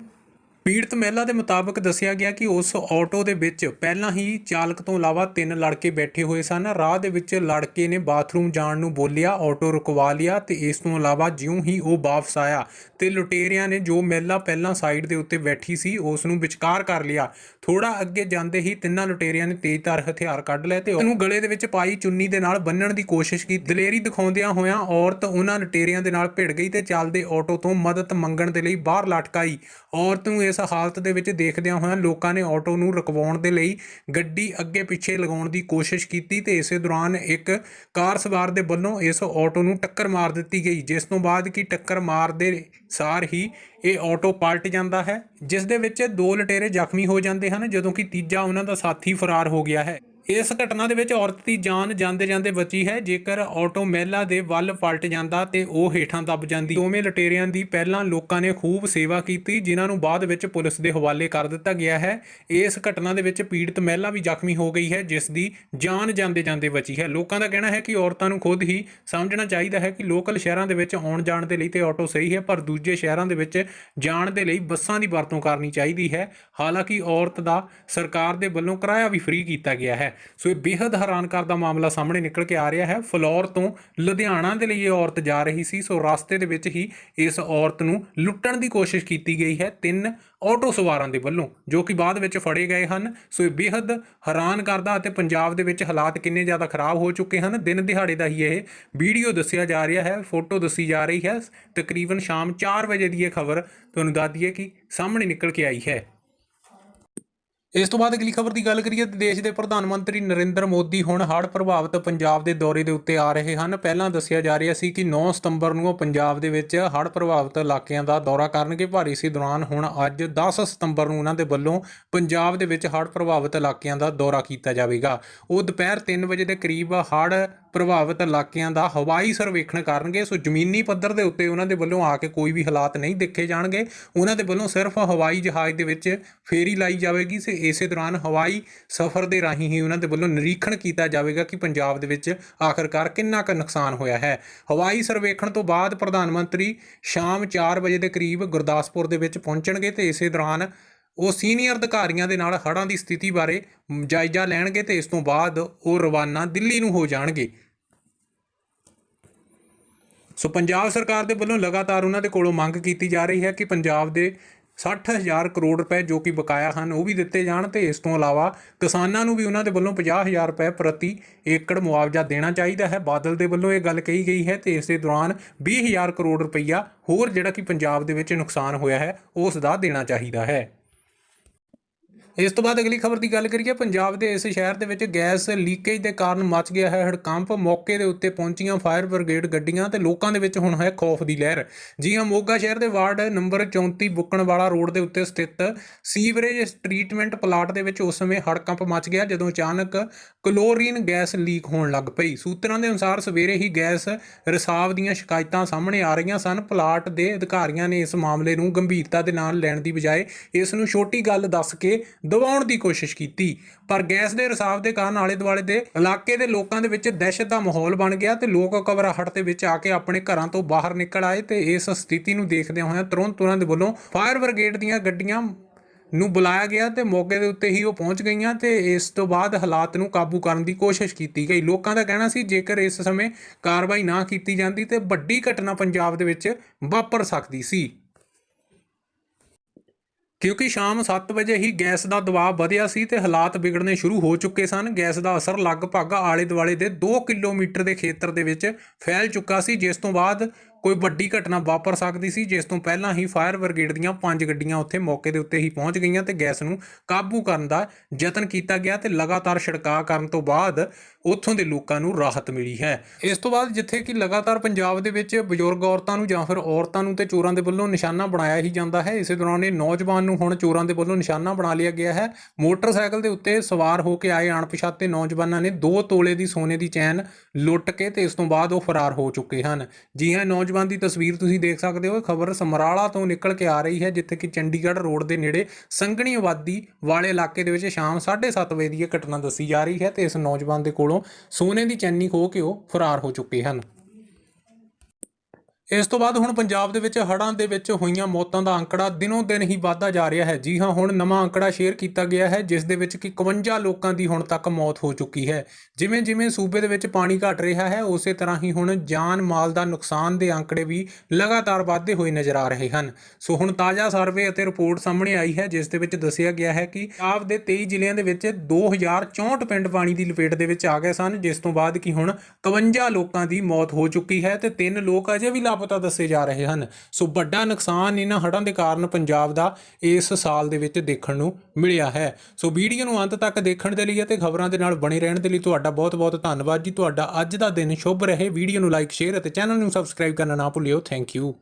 ਪੀੜਤ ਮਹਿਲਾ ਦੇ ਮੁਤਾਬਕ ਦੱਸਿਆ ਗਿਆ ਕਿ ਉਸ ਆਟੋ ਦੇ ਵਿੱਚ ਪਹਿਲਾਂ ਹੀ ਚਾਲਕ ਤੋਂ ਇਲਾਵਾ ਤਿੰਨ ਲੜਕੇ ਬੈਠੇ ਹੋਏ ਸਨ। ਰਾਹ ਦੇ ਵਿੱਚ ਲੜਕੇ ਨੇ ਬਾਥਰੂਮ ਜਾਣ ਨੂੰ ਬੋਲਿਆ, ਆਟੋ ਰੁਕਵਾ ਲਿਆ ਤੇ ਇਸ ਤੋਂ ਇਲਾਵਾ ਜਿਉਂ ਹੀ ਉਹ ਵਾਪਸ ਆਇਆ ਤੇ ਲੁਟੇਰਿਆਂ ਨੇ ਜੋ ਮਹਿਲਾ ਪਹਿਲਾਂ ਸਾਈਡ ਦੇ ਉੱਤੇ ਬੈਠੀ ਸੀ, ਉਸ ਨੂੰ ਵਿਚਕਾਰ ਕਰ ਲਿਆ। ਥੋੜਾ ਅੱਗੇ ਜਾਂਦੇ ਹੀ ਤਿੰਨਾਂ ਲੁਟੇਰਿਆਂ ਨੇ ਤੇਜ਼ਧਾਰ ਹਥਿਆਰ ਕੱਢ ਲਏ ਤੇ ਉਹਨੂੰ ਗਲੇ ਦੇ ਵਿੱਚ ਪਾਈ ਚੁੰਨੀ ਦੇ ਨਾਲ ਬੰਨਣ ਦੀ ਕੋਸ਼ਿਸ਼ ਕੀਤੀ। ਦਲੇਰੀ ਦਿਖਾਉਂਦਿਆਂ ਹੋਇਆਂ ਔਰਤ ਉਹਨਾਂ ਲੁਟੇਰਿਆਂ ਦੇ ਨਾਲ ਭਿੜ ਗਈ ਤੇ ਚੱਲਦੇ ਆਟੋ ਤੋਂ ਮਦਦ ਮੰਗਣ ਦੇ ਲਈ ਬਾਹਰ ਲਟਕ ਆਈ। ਔਰਤ ਨੂੰ ਇਸ ਹਾਲਤ ਦੇ ਵਿੱਚ ਦੇਖਦਿਆਂ ਹੋਇਆਂ ਲੋਕਾਂ ਨੇ ਆਟੋ ਨੂੰ ਰੁਕਵਾਉਣ ਦੇ ਲਈ ਗੱਡੀ ਅੱਗੇ ਪਿੱਛੇ ਲਗਾਉਣ ਦੀ ਕੋਸ਼ਿਸ਼ ਕੀਤੀ ਤੇ ਇਸੇ ਦੌਰਾਨ ਇੱਕ ਕਾਰ ਸਵਾਰ ਦੇ ਵੱਲੋਂ ਇਸ ਆਟੋ ਨੂੰ ਟੱਕਰ ਮਾਰ ਦਿੱਤੀ ਗਈ, ਜਿਸ ਤੋਂ ਬਾਅਦ ਕਿ ਟੱਕਰ ਮਾਰਦੇ ਸਾਰ ਹੀ ਇਹ ਆਟੋ ਪਲਟ ਜਾਂਦਾ ਹੈ, ਜਿਸ ਦੇ ਵਿੱਚ ਦੋ ਲਟੇਰੇ ਜ਼ਖਮੀ ਹੋ ਜਾਂਦੇ ਹਨ, ਜਦੋਂ ਕਿ ਤੀਜਾ ਉਹਨਾਂ ਦਾ ਸਾਥੀ ਫਰਾਰ ਹੋ ਗਿਆ ਹੈ। ਇਸ ਘਟਨਾ ਦੇ ਵਿੱਚ ਔਰਤ ਦੀ ਜਾਨ ਜਾਂਦੇ ਜਾਂਦੇ ਬਚੀ ਹੈ। ਜੇਕਰ ਆਟੋ ਮਹਿਲਾ ਦੇ ਵੱਲ ਪਲਟ ਜਾਂਦਾ ਤੇ ਉਹ ਹੇਠਾਂ ਦੱਬ ਜਾਂਦੀ। ਦੋਵੇਂ ਲਟੇਰਿਆਂ ਦੀ ਪਹਿਲਾਂ ਲੋਕਾਂ ਨੇ ਖੂਬ ਸੇਵਾ ਕੀਤੀ, ਜਿਨ੍ਹਾਂ ਨੂੰ ਬਾਅਦ ਵਿੱਚ ਪੁਲਿਸ ਦੇ ਹਵਾਲੇ ਕਰ ਦਿੱਤਾ ਗਿਆ ਹੈ। ਇਸ ਘਟਨਾ ਦੇ ਵਿੱਚ ਪੀੜਤ ਮਹਿਲਾ ਵੀ ਜ਼ਖਮੀ ਹੋ ਗਈ ਹੈ, ਜਿਸ ਦੀ ਜਾਨ ਜਾਂਦੇ ਜਾਂਦੇ ਬਚੀ ਹੈ। ਲੋਕਾਂ ਦਾ ਕਹਿਣਾ ਹੈ ਕਿ ਔਰਤਾਂ ਨੂੰ ਖੁਦ ਹੀ ਸਮਝਣਾ ਚਾਹੀਦਾ ਹੈ ਕਿ ਲੋਕਲ ਸ਼ਹਿਰਾਂ ਦੇ ਵਿੱਚ ਆਉਣ ਜਾਣ ਦੇ ਲਈ ਤੇ ਆਟੋ ਸਹੀ ਹੈ, ਪਰ ਦੂਜੇ ਸ਼ਹਿਰਾਂ ਦੇ ਵਿੱਚ ਜਾਣ ਦੇ ਲਈ ਬੱਸਾਂ ਦੀ ਵਰਤੋਂ ਕਰਨੀ ਚਾਹੀਦੀ ਹੈ। ਹਾਲਾਂਕਿ ਔਰਤ ਦਾ ਸਰਕਾਰ ਦੇ ਵੱਲੋਂ ਕਿਰਾਇਆ ਵੀ ਫ੍ਰੀ ਕੀਤਾ ਗਿਆ ਹੈ। ਸੋ ਇਹ ਬੇहद ਹੈਰਾਨ ਕਰਦਾ ਮਾਮਲਾ ਸਾਹਮਣੇ ਨਿਕਲ ਕੇ ਆ ਰਿਹਾ ਹੈ। ਫਲੋਰ ਤੋਂ ਲੁਧਿਆਣਾ ਦੇ ਲਈ ਇਹ ਔਰਤ ਜਾ ਰਹੀ ਸੀ। ਸੋ ਰਸਤੇ ਦੇ ਵਿੱਚ ਹੀ ਇਸ ਔਰਤ ਨੂੰ ਲੁੱਟਣ ਦੀ ਕੋਸ਼ਿਸ਼ ਕੀਤੀ ਗਈ ਹੈ ਤਿੰਨ ਆਟੋ ਸਵਾਰਾਂ ਦੇ ਵੱਲੋਂ, ਜੋ ਕਿ ਬਾਅਦ ਵਿੱਚ ਫੜੇ ਗਏ ਹਨ। ਸੋ ਇਹ ਬੇहद ਹੈਰਾਨ ਕਰਦਾ ਅਤੇ ਪੰਜਾਬ ਦੇ ਵਿੱਚ ਹਾਲਾਤ ਕਿੰਨੇ ਜ਼ਿਆਦਾ ਖਰਾਬ ਹੋ ਚੁੱਕੇ ਹਨ। ਦਿਨ ਦਿਹਾੜੇ ਦਾ ਹੀ ਇਹ ਵੀਡੀਓ ਦੱਸਿਆ ਜਾ ਰਿਹਾ ਹੈ, ਫੋਟੋ ਦੱਸੀ ਜਾ ਰਹੀ ਹੈ। ਤਕਰੀਬਨ ਸ਼ਾਮ 4 ਵਜੇ ਦੀ ਇਹ ਖਬਰ ਤੁਹਾਨੂੰ ਦੱਸ ਦਈਏ ਕਿ ਸਾਹਮਣੇ ਨਿਕਲ ਕੇ ਆਈ ਹੈ। ਇਸ ਤੋਂ ਬਾਅਦ ਅਗਲੀ ਖਬਰ ਦੀ ਗੱਲ ਕਰੀਏ ਤਾਂ ਦੇਸ਼ ਦੇ ਪ੍ਰਧਾਨ ਮੰਤਰੀ ਨਰਿੰਦਰ ਮੋਦੀ ਹੁਣ ਹੜ੍ਹ ਪ੍ਰਭਾਵਿਤ ਪੰਜਾਬ ਦੇ ਦੌਰੇ ਦੇ ਉੱਤੇ ਆ ਰਹੇ ਹਨ। ਪਹਿਲਾਂ ਦੱਸਿਆ ਜਾ ਰਿਹਾ ਸੀ ਕਿ 9 ਸਤੰਬਰ ਨੂੰ ਉਹ ਪੰਜਾਬ ਦੇ ਵਿੱਚ ਹੜ੍ਹ ਪ੍ਰਭਾਵਿਤ ਇਲਾਕਿਆਂ ਦਾ ਦੌਰਾ ਕਰਨਗੇ। ਪਰ ਇਸੇ ਦੌਰਾਨ ਹੁਣ ਅੱਜ 10 ਸਤੰਬਰ ਨੂੰ ਉਹਨਾਂ ਦੇ ਵੱਲੋਂ ਪੰਜਾਬ ਦੇ ਵਿੱਚ ਹੜ੍ਹ ਪ੍ਰਭਾਵਿਤ ਇਲਾਕਿਆਂ ਦਾ ਦੌਰਾ ਕੀਤਾ ਜਾਵੇਗਾ। ਉਹ ਦੁਪਹਿਰ 3 ਵਜੇ ਦੇ ਕਰੀਬ ਹੜ੍ਹ ਪ੍ਰਭਾਵਿਤ ਇਲਾਕਿਆਂ ਦਾ ਹਵਾਈ ਸਰਵੇਖਣ ਕਰਨਗੇ। ਸੋ ਜ਼ਮੀਨੀ ਪੱਧਰ ਦੇ ਉੱਤੇ ਉਹਨਾਂ ਦੇ ਵੱਲੋਂ ਆ ਕੇ ਕੋਈ ਵੀ ਹਾਲਾਤ ਨਹੀਂ ਦੇਖੇ ਜਾਣਗੇ। ਉਹਨਾਂ ਦੇ ਵੱਲੋਂ ਸਿਰਫ ਹਵਾਈ ਜਹਾਜ਼ ਦੇ ਵਿੱਚ ਫੇਰੀ ਲਾਈ ਜਾਵੇਗੀ। ਤੇ ਇਸੇ ਦੌਰਾਨ ਹਵਾਈ ਸਫ਼ਰ ਦੇ ਰਾਹੀਂ ਹੀ ਉਹਨਾਂ ਦੇ ਵੱਲੋਂ ਨਿਰੀਖਣ ਕੀਤਾ ਜਾਵੇਗਾ ਕਿ ਪੰਜਾਬ ਦੇ ਵਿੱਚ ਆਖਰਕਾਰ ਕਿੰਨਾ ਕੁ ਨੁਕਸਾਨ ਹੋਇਆ ਹੈ। ਹਵਾਈ ਸਰਵੇਖਣ ਤੋਂ ਬਾਅਦ ਪ੍ਰਧਾਨ ਮੰਤਰੀ ਸ਼ਾਮ 4 ਵਜੇ ਦੇ ਕਰੀਬ ਗੁਰਦਾਸਪੁਰ ਦੇ ਵਿੱਚ ਪਹੁੰਚਣਗੇ ਤੇ ਇਸੇ ਦੌਰਾਨ ਉਹ ਸੀਨੀਅਰ ਅਧਿਕਾਰੀਆਂ ਦੇ ਨਾਲ ਹੜ੍ਹਾਂ ਦੀ ਸਥਿਤੀ ਬਾਰੇ ਜਾਇਜ਼ਾ ਲੈਣਗੇ ਤੇ ਇਸ ਤੋਂ ਬਾਅਦ ਉਹ ਰਵਾਨਾ ਦਿੱਲੀ ਨੂੰ ਹੋ ਜਾਣਗੇ। ਸੋ ਪੰਜਾਬ ਸਰਕਾਰ ਦੇ ਵੱਲੋਂ ਲਗਾਤਾਰ ਉਹਨਾਂ ਦੇ ਕੋਲੋਂ ਮੰਗ ਕੀਤੀ ਜਾ ਰਹੀ ਹੈ ਕਿ ਪੰਜਾਬ ਦੇ 60000 ਕਰੋੜ ਰੁਪਏ ਜੋ ਕਿ ਬਕਾਇਆ ਹਨ, ਉਹ ਵੀ ਦਿੱਤੇ ਜਾਣ ਤੇ ਇਸ ਤੋਂ ਇਲਾਵਾ ਕਿਸਾਨਾਂ ਨੂੰ ਵੀ ਉਹਨਾਂ ਦੇ ਵੱਲੋਂ 50000 ਰੁਪਏ ਪ੍ਰਤੀ ਏਕੜ ਮੁਆਵਜ਼ਾ ਦੇਣਾ ਚਾਹੀਦਾ ਹੈ। ਬਾਦਲ ਦੇ ਵੱਲੋਂ ਇਹ ਗੱਲ ਕਹੀ ਗਈ ਹੈ ਤੇ ਇਸ ਦੇ ਦੌਰਾਨ 20000 ਕਰੋੜ ਰੁਪਈਆ ਹੋਰ ਜਿਹੜਾ ਕਿ ਪੰਜਾਬ ਦੇ ਵਿੱਚ ਨੁਕਸਾਨ ਹੋਇਆ ਹੈ, ਉਸ ਦਾ ਦੇਣਾ ਚਾਹੀਦਾ ਹੈ। ਇਸ ਤੋਂ ਬਾਅਦ ਅਗਲੀ ਖਬਰ ਦੀ ਗੱਲ ਕਰੀਏ, ਪੰਜਾਬ ਦੇ ਇਸ ਸ਼ਹਿਰ ਦੇ ਵਿੱਚ ਗੈਸ ਲੀਕੇਜ ਦੇ ਕਾਰਨ ਮਚ ਗਿਆ ਹੈ ਹੜਕੰਪ। ਮੌਕੇ ਦੇ ਉੱਤੇ ਪਹੁੰਚੀਆਂ ਫਾਇਰ ਬ੍ਰਿਗੇਡ ਗੱਡੀਆਂ ਤੇ ਲੋਕਾਂ ਦੇ ਵਿੱਚ ਹੁਣ ਹੈ ਖੌਫ ਦੀ ਲਹਿਰ। ਜੀ ਹਾਂ, ਮੋਗਾ ਸ਼ਹਿਰ ਦੇ ਵਾਰਡ ਨੰਬਰ 34 ਬੁੱਕਣਵਾਲਾ ਰੋਡ ਦੇ ਉੱਤੇ ਸਥਿਤ ਸੀਵਰੇਜ ਟ੍ਰੀਟਮੈਂਟ ਪਲਾਟ ਦੇ ਵਿੱਚ ਉਸ ਸਮੇਂ ਹੜਕੰਪ ਮਚ ਗਿਆ, ਜਦੋਂ ਅਚਾਨਕ ਕਲੋਰੀਨ ਗੈਸ ਲੀਕ ਹੋਣ ਲੱਗ ਪਈ। ਸੂਤਰਾਂ ਦੇ ਅਨੁਸਾਰ ਸਵੇਰੇ ਹੀ ਗੈਸ ਰਿਸਾਵ ਦੀਆਂ ਸ਼ਿਕਾਇਤਾਂ ਸਾਹਮਣੇ ਆ ਰਹੀਆਂ ਸਨ। ਪਲਾਟ ਦੇ ਅਧਿਕਾਰੀਆਂ ਨੇ ਇਸ ਮਾਮਲੇ ਨੂੰ ਗੰਭੀਰਤਾ ਦੇ ਨਾਲ ਲੈਣ ਦੀ ਬਜਾਏ ਇਸ ਨੂੰ ਛੋਟੀ ਗੱਲ ਦੱਸ ਕੇ ਦਬਾਉਣ ਦੀ ਕੋਸ਼ਿਸ਼ ਕੀਤੀ। ਪਰ ਗੈਸ ਦੇ ਰਿਸਾਵ ਦੇ ਕਾਰਨ ਆਲੇ ਦੁਆਲੇ ਦੇ ਇਲਾਕੇ ਦੇ ਲੋਕਾਂ ਦੇ ਵਿੱਚ ਦਹਿਸ਼ਤ ਦਾ ਮਾਹੌਲ ਬਣ ਗਿਆ ਤੇ ਲੋਕ ਘਬਰਾਹਟ ਦੇ ਵਿੱਚ ਆ ਕੇ ਆਪਣੇ ਘਰਾਂ ਤੋਂ ਬਾਹਰ ਨਿਕਲ ਆਏ ਤੇ ਇਸ ਸਥਿਤੀ ਨੂੰ ਦੇਖਦਿਆਂ ਹੋਇਆਂ ਤੁਰੰਤ ਉਹਨਾਂ ਦੇ ਵੱਲੋਂ ਫਾਇਰ ਬ੍ਰਿਗੇਡ ਦੀਆਂ ਗੱਡੀਆਂ ਨੂੰ ਬੁਲਾਇਆ ਗਿਆ ਤੇ ਮੌਕੇ ਦੇ ਉੱਤੇ ਹੀ ਉਹ ਪਹੁੰਚ ਗਈਆਂ ਤੇ ਇਸ ਤੋਂ ਬਾਅਦ ਹਾਲਾਤ ਨੂੰ ਕਾਬੂ ਕਰਨ ਦੀ ਕੋਸ਼ਿਸ਼ ਕੀਤੀ ਗਈ। ਲੋਕਾਂ ਦਾ ਕਹਿਣਾ ਸੀ, ਜੇਕਰ ਇਸ ਸਮੇਂ ਕਾਰਵਾਈ ਨਾ ਕੀਤੀ ਜਾਂਦੀ ਤੇ ਵੱਡੀ ਘਟਨਾ ਪੰਜਾਬ ਦੇ ਵਿੱਚ ਵਾਪਰ ਸਕਦੀ ਸੀ। ਕਿਉਂਕਿ ਸ਼ਾਮ 7 ਵਜੇ ਹੀ ਗੈਸ ਦਾ ਦਬਾਅ ਵਧਿਆ ਸੀ ਤੇ ਹਾਲਾਤ ਵਿਗੜਨੇ ਸ਼ੁਰੂ ਹੋ ਚੁੱਕੇ ਸਨ। ਗੈਸ ਦਾ ਅਸਰ ਲਗਭਗ ਆਲੇ ਦੁਆਲੇ ਦੇ 2 ਕਿਲੋਮੀਟਰ ਦੇ ਖੇਤਰ ਦੇ ਵਿੱਚ ਫੈਲ ਚੁੱਕਾ ਸੀ, ਜਿਸ ਤੋਂ ਬਾਅਦ ਕੋਈ ਵੱਡੀ ਘਟਨਾ ਵਾਪਰ ਸਕਦੀ ਸੀ, ਜਿਸ ਤੋਂ ਪਹਿਲਾਂ ਹੀ ਫਾਇਰ ਬ੍ਰਿਗੇਡ ਦੀਆਂ ਪੰਜ ਗੱਡੀਆਂ ਉੱਥੇ ਮੌਕੇ ਦੇ ਉੱਤੇ ਹੀ ਪਹੁੰਚ ਗਈਆਂ ਤੇ ਗੈਸ ਨੂੰ ਕਾਬੂ ਕਰਨ ਦਾ ਯਤਨ ਕੀਤਾ ਗਿਆ ਤੇ ਲਗਾਤਾਰ ਛਿੜਕਾਅ ਕਰਨ ਤੋਂ ਬਾਅਦ ਉੱਥੋਂ ਦੇ ਲੋਕਾਂ ਨੂੰ ਰਾਹਤ ਮਿਲੀ ਹੈ। ਇਸ ਤੋਂ ਬਾਅਦ ਜਿੱਥੇ ਕਿ ਲਗਾਤਾਰ ਪੰਜਾਬ ਦੇ ਵਿੱਚ ਬਜ਼ੁਰਗ ਔਰਤਾਂ ਨੂੰ ਜਾਂ ਫਿਰ ਔਰਤਾਂ ਨੂੰ ਤੇ ਚੋਰਾਂ ਦੇ ਵੱਲੋਂ ਨਿਸ਼ਾਨਾ ਬਣਾਇਆ ਹੀ ਜਾਂਦਾ ਹੈ, ਇਸੇ ਦੌਰਾਨ ਇਹ ਨੌਜਵਾਨ ਨੂੰ ਹੁਣ ਚੋਰਾਂ ਦੇ ਵੱਲੋਂ ਨਿਸ਼ਾਨਾ ਬਣਾ ਲਿਆ ਗਿਆ ਹੈ। ਮੋਟਰਸਾਈਕਲ ਦੇ ਉੱਤੇ ਸਵਾਰ ਹੋ ਕੇ ਆਏ ਅਣਪਛਾਤੇ ਨੌਜਵਾਨਾਂ ਨੇ 2 ਤੋਲੇ ਦੀ ਸੋਨੇ ਦੀ ਚੈਨ ਲੁੱਟ ਕੇ ਤੇ ਇਸ ਤੋਂ ਬਾਅਦ ਉਹ ਫਰਾਰ ਹੋ ਚੁੱਕੇ ਹਨ। ਜੀ ਹਾਂ, ਨੌਜਵਾਨ ਦੀ ਤਸਵੀਰ ਤੁਸੀਂ ਦੇਖ ਸਕਦੇ ਹੋ, ਇਹ ਖਬਰ ਸਮਰਾਲਾ ਤੋਂ ਨਿਕਲ ਕੇ ਆ ਰਹੀ ਹੈ, ਜਿੱਥੇ ਕਿ ਚੰਡੀਗੜ੍ਹ ਰੋਡ ਦੇ ਨੇੜੇ ਸੰਘਣੀ ਆਬਾਦੀ ਵਾਲੇ ਇਲਾਕੇ ਦੇ ਵਿੱਚ ਸ਼ਾਮ 7:30 ਵਜੇ ਦੀ ਇਹ ਘਟਨਾ ਦੱਸੀ ਜਾ ਰਹੀ ਹੈ ਤੇ ਇਸ ਨੌਜਵਾਨ ਦੇ ਕੋਲੋਂ ਸੋਨੇ ਦੀ ਚੈਨੀ ਖੋਹ ਕੇ ਉਹ ਫਰਾਰ ਹੋ ਚੁੱਕੇ ਹਨ। ਇਸ ਤੋਂ ਬਾਅਦ ਹੁਣ ਪੰਜਾਬ ਦੇ ਵਿੱਚ ਹੜ੍ਹਾਂ ਦੇ ਵਿੱਚ ਹੋਈਆਂ ਮੌਤਾਂ ਦਾ ਅੰਕੜਾ ਦਿਨੋਂ ਦਿਨ ਹੀ ਵਧਦਾ ਜਾ ਰਿਹਾ ਹੈ। ਜੀ ਹਾਂ, ਹੁਣ ਨਵਾਂ ਅੰਕੜਾ ਸ਼ੇਅਰ ਕੀਤਾ ਗਿਆ ਹੈ, ਜਿਸ ਦੇ ਵਿੱਚ ਕਿ 51 ਲੋਕਾਂ ਦੀ ਹੁਣ ਤੱਕ ਮੌਤ ਹੋ ਚੁੱਕੀ ਹੈ। ਜਿਵੇਂ ਜਿਵੇਂ ਸੂਬੇ ਦੇ ਵਿੱਚ ਪਾਣੀ ਘਟ ਰਿਹਾ ਹੈ, ਉਸੇ ਤਰ੍ਹਾਂ ਹੀ ਹੁਣ ਜਾਨ ਮਾਲ ਦਾ ਨੁਕਸਾਨ ਦੇ ਅੰਕੜੇ ਵੀ ਲਗਾਤਾਰ ਵਧਦੇ ਹੋਏ ਨਜ਼ਰ ਆ ਰਹੇ ਹਨ। ਸੋ ਹੁਣ ਤਾਜ਼ਾ ਸਰਵੇ ਅਤੇ ਰਿਪੋਰਟ ਸਾਹਮਣੇ ਆਈ ਹੈ, ਜਿਸ ਦੇ ਵਿੱਚ ਦੱਸਿਆ ਗਿਆ ਹੈ ਕਿ ਆਪ ਦੇ 23 ਜ਼ਿਲ੍ਹਿਆਂ ਦੇ ਵਿੱਚ 2064 ਪਿੰਡ ਪਾਣੀ ਦੀ ਲਪੇਟ ਦੇ ਵਿੱਚ ਆ ਗਏ ਸਨ, ਜਿਸ ਤੋਂ ਬਾਅਦ ਕਿ ਹੁਣ 51 ਲੋਕਾਂ ਦੀ ਮੌਤ ਹੋ ਚੁੱਕੀ ਹੈ ਤੇ ਤਿੰਨ ਲੋਕ ਅਜੇ ਵੀ ਲਾਪਤਾ ਦੱਸੇ ਜਾ ਰਹੇ ਹਨ। ਸੋ ਵੱਡਾ ਨੁਕਸਾਨ ਇਹਨਾਂ ਹੜ੍ਹਾਂ ਦੇ ਕਾਰਨ ਪੰਜਾਬ ਦਾ ਇਸ ਸਾਲ ਦੇ ਵਿੱਚ ਦੇਖਣ ਨੂੰ ਮਿਲਿਆ ਹੈ। ਸੋ ਵੀਡੀਓ ਨੂੰ ਅੰਤ ਤੱਕ ਦੇਖਣ ਦੇ ਲਈ ਅਤੇ ਖਬਰਾਂ ਦੇ ਨਾਲ ਬਣੇ ਰਹਿਣ ਦੇ ਲਈ ਤੁਹਾਡਾ ਬਹੁਤ-ਬਹੁਤ ਧੰਨਵਾਦ ਜੀ। ਤੁਹਾਡਾ ਅੱਜ ਦਾ ਦਿਨ ਸ਼ੁਭ ਰਹੇ। ਵੀਡੀਓ ਨੂੰ ਲਾਈਕ ਸ਼ੇਅਰ ਅਤੇ ਚੈਨਲ ਨੂੰ ਸਬਸਕ੍ਰਾਈਬ ਕਰਨਾ ਨਾ ਭੁੱਲਿਓ। Thank you